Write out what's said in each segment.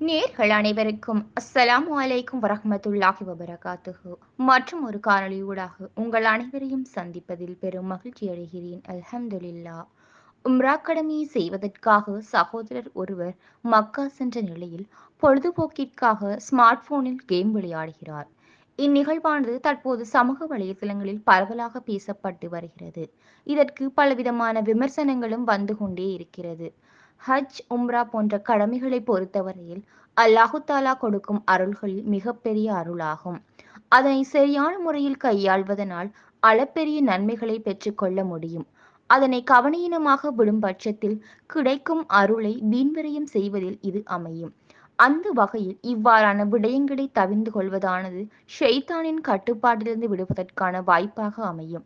நேர்கள் அனைவருக்கும் அஸ்ஸலாமு அலைக்கும் வரஹ்மத்துல்லாஹி வபரகாத்துஹு. மற்றும் ஒரு காணொளியூடாக உங்கள் அனைவரையும் சந்திப்பதில் பெரும் மகிழ்ச்சி அடைகிறேன். அல்ஹம்துலில்லா உம்ரா கடமையை செய்வதற்காக சகோதரர் ஒருவர் மக்கா சென்ற நிலையில் பொழுதுபோக்கிற்காக ஸ்மார்ட் போனில் கேம் விளையாடுகிறார். இந்நிகழ்வானது தற்போது சமூக வலைதளங்களில் பரவலாக பேசப்பட்டு வருகிறது. இதற்கு பலவிதமான விமர்சனங்களும் வந்து கொண்டே இருக்கிறது. ஹஜ் உம்ரா போன்ற கடமைகளை பொறுத்தவரையில் அல்லாஹு தாலா கொடுக்கும் அருள்களில் மிகப்பெரிய அருளாகும். அதனை சரியான முறையில் கையாள்வதனால் அளப்பெரிய நன்மைகளை பெற்றுக்கொள்ள முடியும். அதனை கவனீனமாக விடும் பட்சத்தில் கிடைக்கும் அருளை வீண்விரயம் செய்வதில் இது அமையும். அந்த வகையில் இவ்வாறான விடயங்களை தவிர்ந்து கொள்வதானது ஷெய்தானின் கட்டுப்பாட்டிலிருந்து விடுவதற்கான வாய்ப்பாக அமையும்.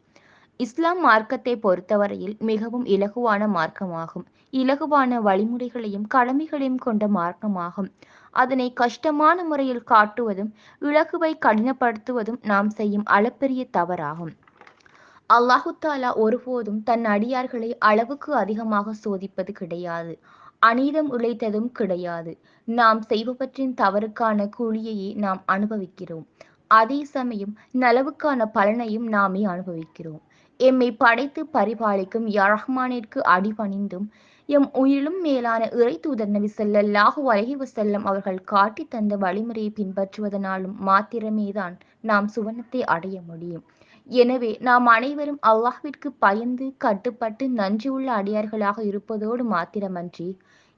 இஸ்லாம் மார்க்கத்தை பொறுத்தவரையில் மிகவும் இலகுவான மார்க்கமாகும். இலகுவான வழிமுறைகளையும் கடமைகளையும் கொண்ட மார்க்கமாகும். அதனை கஷ்டமான முறையில் காட்டுவதும் இலகுவை கடினப்படுத்துவதும் நாம் செய்யும் அளப்பெரிய தவறாகும். அல்லாஹு தாலா ஒருபோதும் தன் அடியார்களை அளவுக்கு அதிகமாக சோதிப்பது கிடையாது. அநீதம் உழைத்ததும் கிடையாது. நாம் செய்பவற்றின் தவறுக்கான கூலியையே நாம் அனுபவிக்கிறோம். அதே சமயம் நலவுக்கான பலனையும் நாமே அனுபவிக்கிறோம். எம்மை படைத்து பரிபாலிக்கும் யரஹ்மானிற்கு அடிபணிந்தும் எம் உயிரிலும் மேலான இறை தூதர் நபி லாஹு அலைஹி செல்லம் அவர்கள் காட்டி தந்த வழிமுறையை பின்பற்றுவதனாலும் மாத்திரமேதான் நாம் சுவனத்தை அடைய முடியும். எனவே நாம் அனைவரும் அல்லாஹ்விற்கு பயந்து கட்டுப்பட்டு நன்றியுள்ள அடியார்களாக இருப்பதோடு மாத்திரமன்றி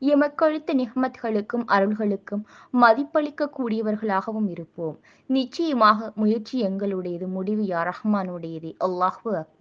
எமக்களித்த நிஹ்மத்களுக்கும் அருள்களுக்கும் மதிப்பளிக்க கூடியவர்களாகவும் இருப்போம். நிச்சயமாக முயற்சி எங்களுடையது முடிவு யார் ரஹ்மானுடையதே. அல்லாஹு அக்பர்.